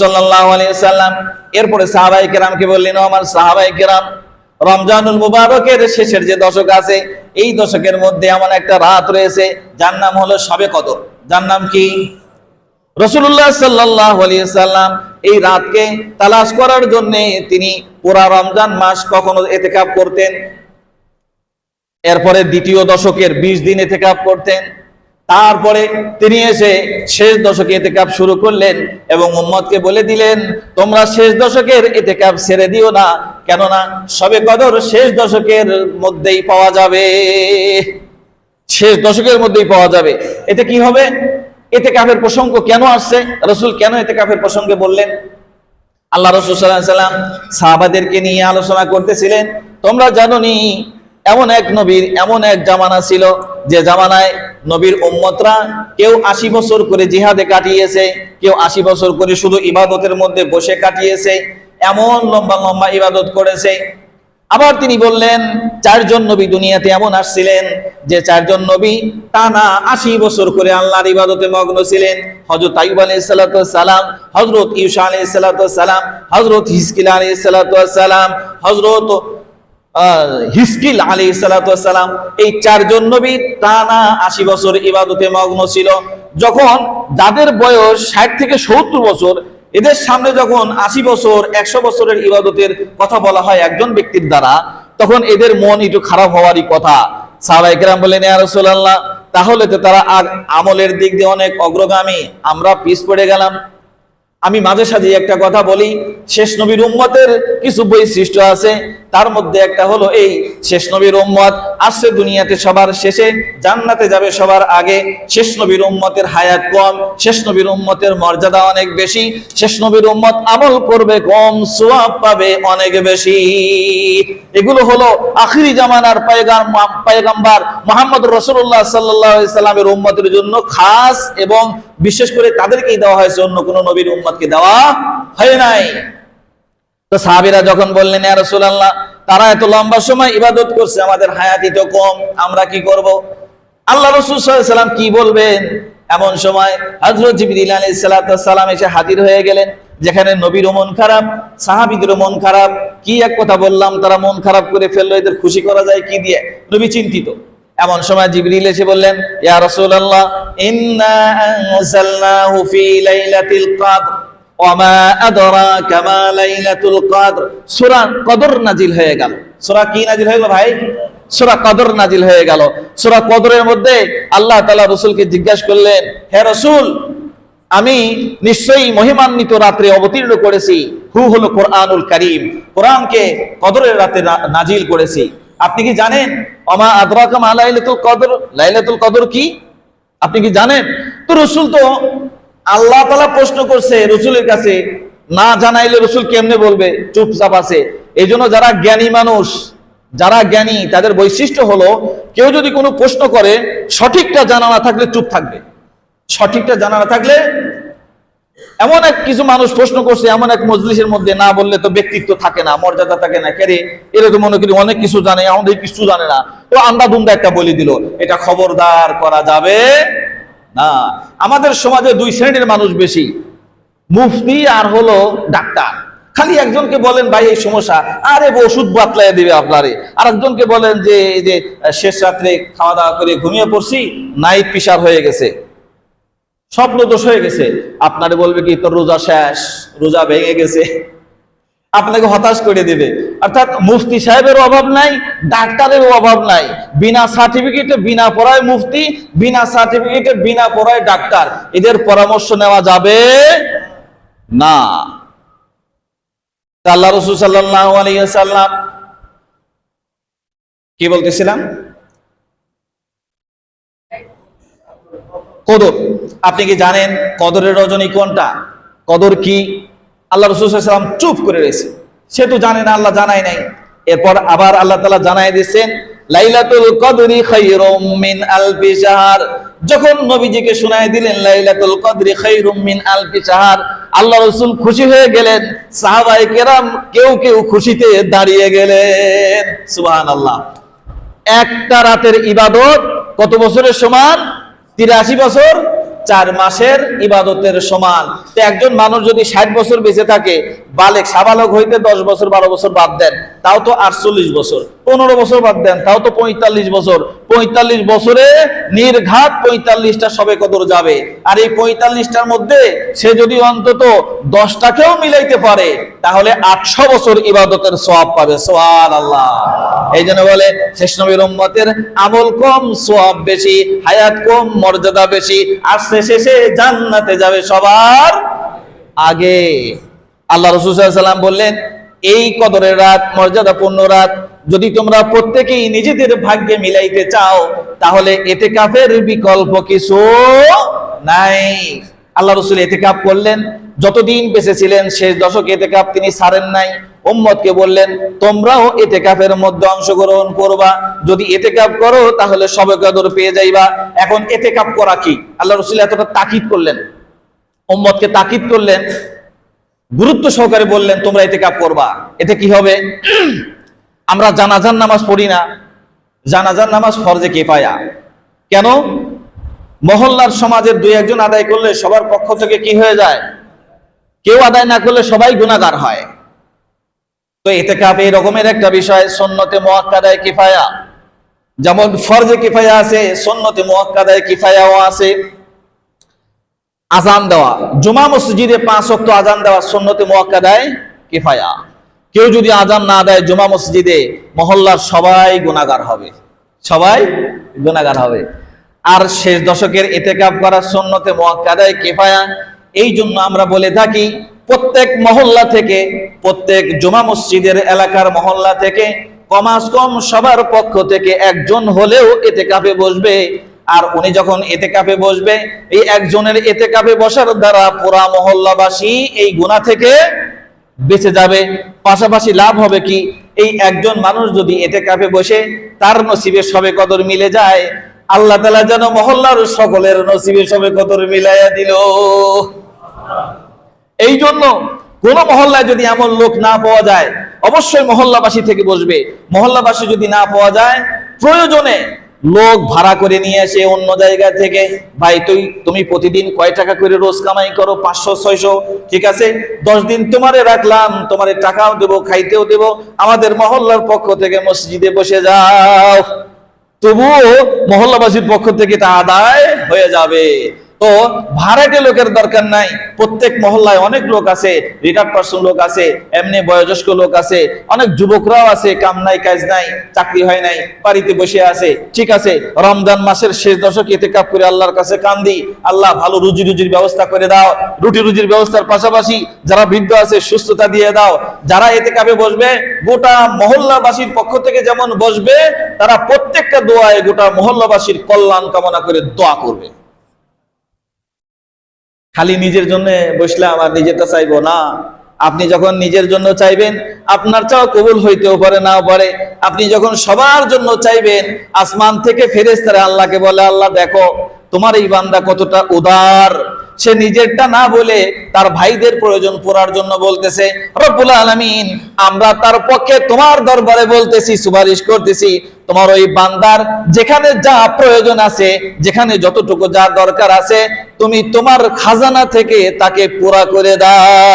সাল্লাম এরপরে সাহাবাই কেরামকে বললেন, "ও আমার সাহাবাই কেরাম, রমজানুল মুবারকের শেষের যে দশক আছে, এই দশকের মধ্যে এমন একটা রাত রয়েছে, যার নাম হলো সবে কদর। যার নাম কি? রসুল্লাহ সাল্লাহ সাল্লাম এই রাতকে তালাশ করার জন্য তিনি পুরা রমজান মাস কখনো এতেকাপ করতেন। এরপরে দ্বিতীয় দশকের বিশ দিন এতেকাপ করতেন। তারপরে তিনি এসে শেষ দশকে এতে কাপ শুরু করলেন এবং উম্মতকে বলে দিলেন, তোমরা শেষ দশকের এতে কাপ ছেড়ে দিও না, কেননা সবে কদর শেষ দশকের মধ্যেই পাওয়া যাবে। শেষ দশকের মধ্যেই পাওয়া যাবে। এতে কি হবে? এতে কাফের প্রসঙ্গ কেন আসছে? রসুল কেন এতে কাফের প্রসঙ্গে বললেন, আল্লাহ রসুল সাল্লাহ সাল্লাম সাহাবাদেরকে নিয়ে আলোচনা করতেছিলেন, তোমরা জানো নি এমন এক নবীর এমন এক জামানা ছিল যে জামানায় নবীর উম্মতরা কেউ আশি বছর করে জিহাদে কাটিয়েছে, কেউ আশি বছর করে শুধু ইবাদতের মধ্যে বসে কাটিয়েছে, এমন লম্বা লম্বা ইবাদত করেছে। আবার তিনি বললেন, চারজন নবী দুনিয়াতে এমন আসছিলেন যে চারজন নবী টানা আশি বছর করে আল্লাহর ইবাদতে মগ্ন ছিলেন। হজরত আইব সালাতু সালাম হজরত ইউসা সালাতু সালাম হজরত হিসকিল আলাইহিস সালাতু সালাম হজরত হিসকিল আলাইহিস সালাতু সালাম, এই চারজন নবী টানা আশি বছর ইবাদতে মগ্ন ছিল। যখন যাদের বয়স ষাট থেকে সত্তর বছর, এদের সামনে যখন আশি বছর, একশো বছরের ইবাদতের কথা বলা হয় একজন ব্যক্তির দ্বারা, তখন এদের মন একটু খারাপ হওয়ারই কথা। সাহাবাই কেরাম বললেন, ইয়া রাসূলুল্লাহ, তাহলে তো তারা আগ- আমলের দিক দিয়ে অনেক অগ্রগামী। আমরা পিছ পড়ে গেলাম। আমি মাঝে সাঝে একটা কথা বলি, শেষ নবীর উম্মতের কিছু বৈশিষ্ট্য আছে। তার মধ্যে একটা হলো এই শেষ নবীর উম্মত। আসছে দুনিয়াতে সবার শেষে, জান্নাতে যাবে সবার আগে। শেষ নবীর উম্মতের হায়াত কম, শেষ নবীর উম্মতের মর্যাদা অনেক বেশি। শেষ নবীর উম্মত আমল করবে কম, সোয়াব পাবে অনেক বেশি। এগুলো হলো আখিরি জামানার পায়গাম, পায়গাম্বার মোহাম্মদ রসুল্লাহ সাল্লাহ সাল্লামের উম্মতের জন্য খাস এবং বিশেষ করে তাদেরকেই দেওয়া হয়েছে, অন্য কোনো নবীর উম্মতকে দেওয়া হয় নাই। তো সাহাবিরা যখন বললেন, ইয়া রাসূলুল্লাহ, তারা এত লম্বা সময় ইবাদত করছে, আমাদের হায়াতি তো কম, আমরা কি করব? আল্লাহ রাসূল সাল্লাম কি বলবেন? এমন সময় হযরত জিবরিল আলাইহিস সালাতু সালাম এসে হাজির হয়ে গেলেন, যেখানে নবীর মন খারাপ, সাহাবীদের মন খারাপ। কি এক কথা বললাম, তারা মন খারাপ করে ফেলল, এদের খুশি করা যায় কি দিয়ে? নবী চিন্তিত। এমন সময় জিবরিল এসে বললেন, ইয়া রাসূলুল্লাহ, ইন্না ফি লাইলাতিল কদর। নাজিল হয়ে গেল। কি নাজিল হয়ে ভাই? কদর নাজিল হয়ে গেল। কদরের মধ্যে আল্লাহ করলেন, হে রাসূল, আমি নিশ্চয়ই মহিমান্বিত রাত্রে অবতীর্ণ করেছি। হু হলো কোরআনুল কারীম। কোরআনকে কদরের রাতে নাজিল করেছি। আপনি কি জানেন? অমা আদরাকা মা লাইলাতুল কদর। লাইলাতুল কদর কি? আপনি কি জানেন? তো রসুল তো আল্লাহ তালা প্রশ্ন করছে রসুলের কাছে, না জানাইলে রসুল কেমনে বলবে? চুপচাপ আছে। এই যারা জ্ঞানী মানুষ, যারা জ্ঞানী, তাদের বৈশিষ্ট্য হলো, কেউ যদি কোনো প্রশ্ন করে, সঠিকটা জানা না থাকলে চুপ থাকবে। সঠিকটা জানা না থাকলে, এমন এক কিছু মানুষ প্রশ্ন করছে, এমন এক মজলিসের মধ্যে না বললে তো ব্যক্তিত্ব থাকে না, মর্যাদা থাকে না। কেরে এরা তো মনে করি অনেক কিছু জানে, আমাদের কিছু জানে না। তো আন্দা একটা বলে দিল, এটা খবরদার করা যাবে না, আমাদের সমাজে দুই শ্রেণির মানুষ বেশি। মুফতি আর হলো ডাক্তার। খালি একজনকে বলেন, ভাই, এই সমস্যা। আরে ওষুধ বাতলাই দিবে আপনারে। আর একজনকে বলেন যে, এই যে, শেষ রাত্রে খাওয়া দাওয়া করে ঘুমিয়ে পড়ছি নাইট পিসার হয়ে গেছে। স্বপ্ন দোষ হয়ে গেছে। আপনারে বলবে কি, তোর রোজা শেষ, রোজা ভেঙে গেছে। আপনাকে হতাশ করে দিবে। অর্থাৎ মুফতি সাহেবের অভাব নাই ডাক্তারের অভাব নাই। বিনা সার্টিফিকেটে বিনা পড়ায় মুফতি, বিনা সার্টিফিকেটে বিনা পড়ায় ডাক্তার। এদের পরামর্শ নেওয়া যাবে না। আল্লাহ রসুল সাল্লাম কি বলতেছিলাম? কদর। আপনি কি জানেন কদরের রজনী কোনটা? কদর কি? আল্লাহ রসুলাম চুপ করে রয়েছে। সে তো জানে না, আল্লাহ জানাই নাই। এরপর আবার আল্লাহ তালা জানাই দিয়েছেন, লাইলাতুল কদরি খায়রুম মিন আলফি শাহর। যখন নবীজিকে শোনায় দিলেন, লাইলাতুল কদরি খায়রুম মিন আলফি শাহর, আল্লাহ রসুল খুশি হয়ে গেলেন। সাহাবায়ে কেরাম কেউ কেউ খুশিতে দাঁড়িয়ে গেলেন। সুবহানাল্লাহ। একটা রাতের ইবাদত কত বছরের সমান? তিরাশি বছর? চার মাসের ইবাদতের সমান। তো একজন মানুষ যদি ষাট বছর বেঁচে থাকে, বালেক, সাবালক হইতে দশ বছর, বারো বছর বাদ দেন, তাও তো আটচল্লিশ বছর। পনেরো বছর বাদ দেন, তাও তো পঁয়তাল্লিশ বছর। পঁয়তাল্লিশ বছরে নির্ঘাত পঁয়তাল্লিশটা সবে কদর যাবে। আর এই পঁয়তাল্লিশটার মধ্যে সে যদি অন্তত দশটাকেও মিলাইতে পারে, তাহলে আটশো বছর ইবাদতের সোয়াব পাবে। সোয়াল আল্লাহ এই জন্য বলে, শেষ নবীর উম্মতের আমল কম সোয়াব বেশি, হায়াত কম, মর্যাদা বেশি, আর সে শেষে জান্নাতে যাবে সবার আগে। আল্লাহ রসুল সাল্লাম বললেন, এই কদরের রাত, মর্যাদাপূর্ণ রাত যদি তোমরা প্রত্যেকেই নিজেদের ভাগ্যে মিলাইতে চাও, তাহলে এতে কাফের বিকল্প কিছু নাই। আল্লাহ রসুল এতে কাপ করলেন। যতদিন বেঁচে ছিলেন শেষ দশক এতে কাপ তিনি সারেন নাই। উম্মতকে বললেন, তোমরাও এতে কাপের মধ্যে অংশগ্রহণ করবা। যদি এতে কাপ করো, তাহলে সবে কদর পেয়ে যাইবা। এখন এতে কাপ করা কি? আল্লাহ রসুল এতটা তাকিদ করলেন। উম্মতকে তাকিদ করলেন। গুরুত্ব সহকারে বললেন, তোমরা এতে কাপ করবা। এতে কি হবে? আমরা জানাজার নামাজ পড়ি না। জানাজার নামাজ ফরজে কেফায়া। কেন? মহল্লার সমাজের দুই একজন আদায় করলে সবার পক্ষ থেকে কি হয়ে যায়? কেউ আদায় না করলে সবাই গুণাগার হয়। তো এতে কাপ এই রকমের একটা বিষয়, সন্নতে মোয়াক্কাদায় কিফায়া। যেমন ফরজে কিফায়া আছে, সন্নতে মোয়াক্কাদায় কিফায়াও আছে। আজান দেওয়া। জুমা মসজিদে পাঁচ অক্ট আজান দেওয়া, সন্নতে মোয়াক্কাদায় কিফায়া। কেউ যদি আজান না দেয় জুমা মসজিদে, মহল্লার সবাই গুণাগার হবে। সবাই গুণাগার হবে। আর শেষ দশকের এতেকাপ করার সন্নতে মোয়াক্কাদায় কেফায়া, এই জন্য আমরা বলে থাকি, প্রত্যেক মহল্লা থেকে, প্রত্যেক জুমা মসজিদের এলাকার মহল্লা থেকে কমাস কম সবার পক্ষ থেকে একজন হলেও এতে কাপে বসবে। আর উনি যখন এতে কাপে বসবে, এই একজনের এতে কাপে বসার দ্বারা পুরা মহল্লাবাসী এই গুণা থেকে বেঁচে যাবে। পাশাপাশি লাভ হবে কি? এই একজন মানুষ যদি এতে কাপে বসে, তার নসিবের সবে কদর মিলে যায়। আল্লাহ তালা যেন মহল্লার সকলের নসিবের সবে কদর মিলাইয়া দিল। এই জন্য কোন মহল্লায় যদি এমন লোক না পাওয়া যায়, অবশ্যই মহল্লাবাসী থেকে বসবে। মহল্লাবাসী যদি না পাওয়া যায়, প্রয়োজনে লোক ভাড়া করে নিয়ে আসে অন্য জায়গা থেকে, ভাই, তুই, তুমি প্রতিদিন কয় টাকা করে রোজ কামাই করো? পাঁচশো, ছয়শো? ঠিক আছে? দশ দিন তোমারে রাখলাম, তোমারে টাকাও দেবো, খাইতেও দেবো। আমাদের মহল্লার পক্ষ থেকে মসজিদে বসে যাও। তবুও মহল্লাবাসীর পক্ষ থেকে তা আদায় হয়ে যাবে। তো ভাড়াটে লোকের দরকার নাই। প্রত্যেক মহল্লায় অনেক লোক আছে রিটায়ার্ড পার্সন লোক আছে, এমনি বয়োজ্যেষ্ঠ লোক আছে, অনেক যুবকরাও আছে, কাম নাই, কাজ নাই, চাকরি হয় নাই, বাড়িতে বসে আছে, ঠিক আছে, রমজান মাসের শেষ দশক এতে কাপ করে আল্লাহর কাছে কান্দি, আল্লাহ ভালো রুজি রুজির ব্যবস্থা করে দাও, রুটি রুজির ব্যবস্থার পাশাপাশি যারা বৃদ্ধ আছে, সুস্থতা দিয়ে দাও, যারা এতে কাপে বসবে, গোটা মহল্লাবাসীর পক্ষ থেকে যেমন বসবে, তারা প্রত্যেকটা দোয়ায় গোটা মহল্লাবাসীর কল্যাণ কামনা করে দোয়া করবে। খালি নিজের জন্য বসলাম আর নিজেরটা চাইব না। আপনি যখন নিজের জন্য চাইবেন, আপনার চাও কবুল হইতেও পারে, নাও পারে। আপনি যখন সবার জন্য চাইবেন, আসমান থেকে ফেরেস্তারা আল্লাহকে বলে, আল্লাহ, দেখো, তোমার এই বান্দা কতটা উদার। সে নিজেরটা না বলে তার ভাইদের প্রয়োজন পড়ার জন্য বলতেছে, রব্বুল আলামিন, আমরা তার পক্ষে তোমার দরবারে বলতেছি, সুপারিশ করতেছি, তোমার ওই বান্দার যেখানে যা প্রয়োজন আছে, যেখানে যতটুকু যা দরকার আছে তুমি তোমার খাজানা থেকে তাকে পুরা করে দাও।